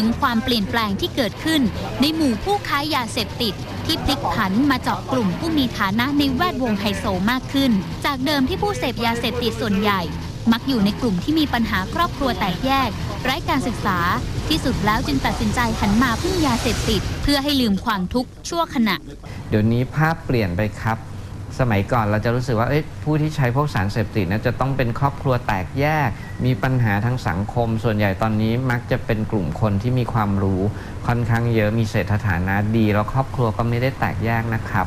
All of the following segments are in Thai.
ึงความเปลี่ยนแปลงที่เกิดขึ้น ในหมู่ผู้ค้ายาเสพติด ที่พลิกผันมาเจาะกลุ่มผู้มีฐานะในแวดวงไฮโซมากขึ้น จากเดิมที่ผู้เสพยาเสพติดส่วนใหญ่ มักอยู่ในกลุ่มที่มีปัญหาครอบครัวแตกแยก ไร้การศึกษา ที่สุดแล้วจึงตัดสินใจหันมาพึ่งยาเสพติด เพื่อให้ลืมความทุกข์ชั่วขณะ เดี๋ยวนี้ภาพเปลี่ยนไปครับ สมัยก่อนเราจะรู้สึกว่าผู้ที่ใช้พวกสารเสพติดนะจะต้องเป็นครอบครัวแตกแยก มีปัญหาทางสังคม ส่วนใหญ่ตอนนี้มักจะเป็นกลุ่มคนที่มีความรู้ค่อนข้างเยอะมีเศรษฐฐานะดี แล้วครอบครัวก็ไม่ได้แตกแยกนะครับ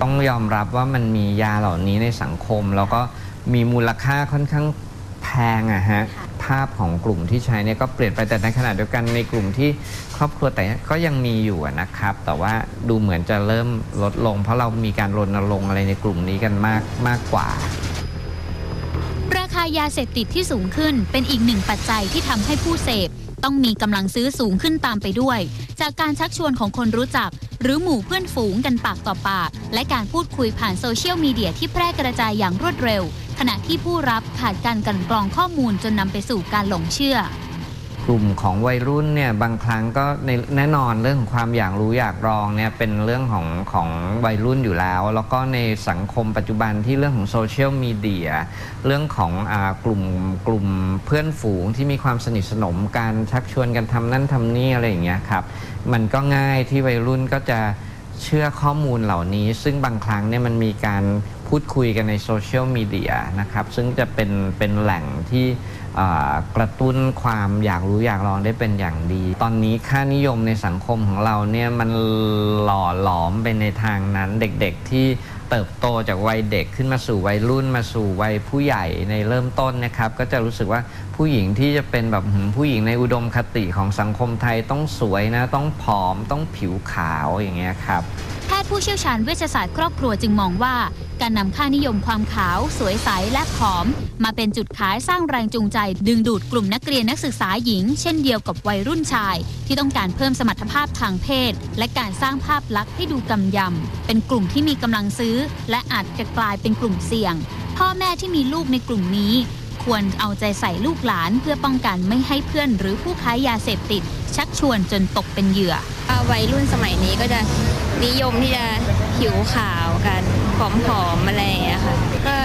ต้องยอมรับว่ามันมียาเหล่านี้ในสังคม แล้วก็มีมูลค่าค่อนข้างแพงอะฮะ ภาพของกลุ่มที่ใช้เนี่ยก็เปลี่ยนไปแต่ในขณะเดียวกันในกลุ่มที่ครอบครัวแต่ก็ยังมีอยู่นะครับ แต่ว่าดูเหมือนจะเริ่มลดลง เพราะเรามีการรณรงค์อะไรในกลุ่มนี้กันมากมากกว่า ราคายาเสพติดที่สูงขึ้นเป็นอีกหนึ่งปัจจัยที่ทำให้ผู้เสพต้องมีกำลังซื้อสูงขึ้นตามไปด้วย จากการชักชวนของคนรู้จัก หรือหมู่เพื่อนฝูงกันปากต่อปาก และการพูดคุยผ่านโซเชียลมีเดียที่แพร่กระจายอย่างรวดเร็วขณะที่ผู้รับขาดการกันกรองข้อมูลจนนำไปสู่การหลงเชื่อ กลุ่มของวัยรุ่นเนี่ยบางครั้งก็ในแน่นอนเรื่องของความอยากรู้อยากลองเนี่ยเป็นเรื่องของของวัยรุ่นอยู่แล้ว แล้วก็ในสังคมปัจจุบันที่เรื่องของโซเชียลมีเดียเรื่องของอากลุ่มกลุ่มเพื่อนฝูงที่มีความสนิทสนมการชักชวนกันทำนั่นทำนี่อะไรอย่างเงี้ยครับมันก็ง่ายที่วัยรุ่นก็จะเชื่อข้อมูลเหล่านี้ ซึ่งบางครั้งเนี่ยมันมีการ พูดคุยกันในโซเชียลมีเดียนะครับ ซึ่งจะเป็นเป็นแหล่งที่กระตุ้นความอยากรู้อยากลองได้เป็นอย่างดี ตอนนี้ค่านิยมในสังคมของเราเนี่ยมันหล่อหลอมไปในทางนั้นเด็กๆที่เติบโตจากวัยเด็กขึ้นมาสู่วัยรุ่นมาสู่วัยผู้ใหญ่ในเริ่มต้นนะครับ ก็จะรู้สึกว่าผู้หญิงที่จะเป็นแบบผู้หญิงในอุดมคติของสังคมไทยต้องสวยนะ ต้องผอมต้องผิวขาวอย่างเงี้ยครับ ทย์ผู้เชี่ยวชาญเวชศาสตร์ครอบครัวจึงมองว่า การนำค่านิยมความขาว สวยใสและผอม มาเป็นจุดขายสร้างแรงจูงใจ ดึงดูดกลุ่มนักเรียนนักศึกษาหญิง เช่นเดียวกับวัยรุ่นชาย ที่ต้องการเพิ่มสมรรถภาพทางเพศ และการสร้างภาพลักษณ์ให้ดูกำยำเป็นกลุ่มที่มีกำลังซื้อ และอาจจะกลายเป็นกลุ่มเสี่ยง พ่อแม่ที่มีลูกในกลุ่มนี้ ควรเอาใจใส่ลูกหลาน เพื่อป้องกันไม่ให้เพื่อน หรือผู้ค้ายาเสพติด ชักชวนจนตกเป็นเหยื่ออ่าวัยรุ่นสมัยนี้ก็จะนิยมที่จะผิวขาวกันผอมๆอะไรอย่างเงี้ยค่ะก็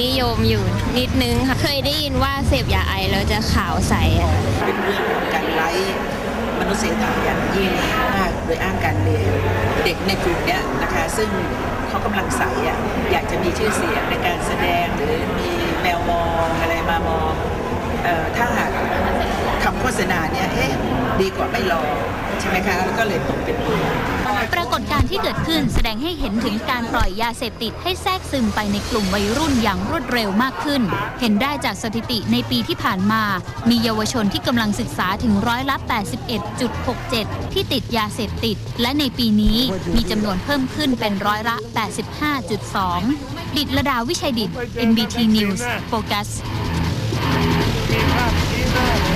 นิยมอยู่นิดนึงค่ะเคยได้ยินว่าเสพยาไอแล้วจะขาวใสอะค่ะเป็นเรื่องของการไร้มนุษยธรรมอย่างยิ่งมากโดยอ้างการเรียนเด็กในกลุ่มเนี้ยนะคะ ซึ่งเขากำลังใสอะอยากจะมีชื่อเสียงในการแสดงหรือมีแมวมองอะไรมามองเอ่อ ถ้าหากคำโฆษณาเนี่ยเอ๊ะดีกว่าไม่ลอใช่ไหมคะแล้วก็เลยตกเป็นเหยื่อปรากฏการณ์ที่เกิดขึ้นแสดงให้เห็นถึงการปล่อยยาเสพติดให้แทรกซึมไปในกลุ่มวัยรุ่นอย่างรวดเร็วมากขึ้น เห็นได้จากสถิติในปีที่ผ่านมา มีเยาวชนที่กำลังศึกษาถึงร้อยละ 81.67 ที่ติดยาเสพติด และในปีนี้มีจำนวนเพิ่มขึ้นเป็นร้อยละ 85.2 ดิดระดาวิชัยดิต NBT News โฟกัส Que batida!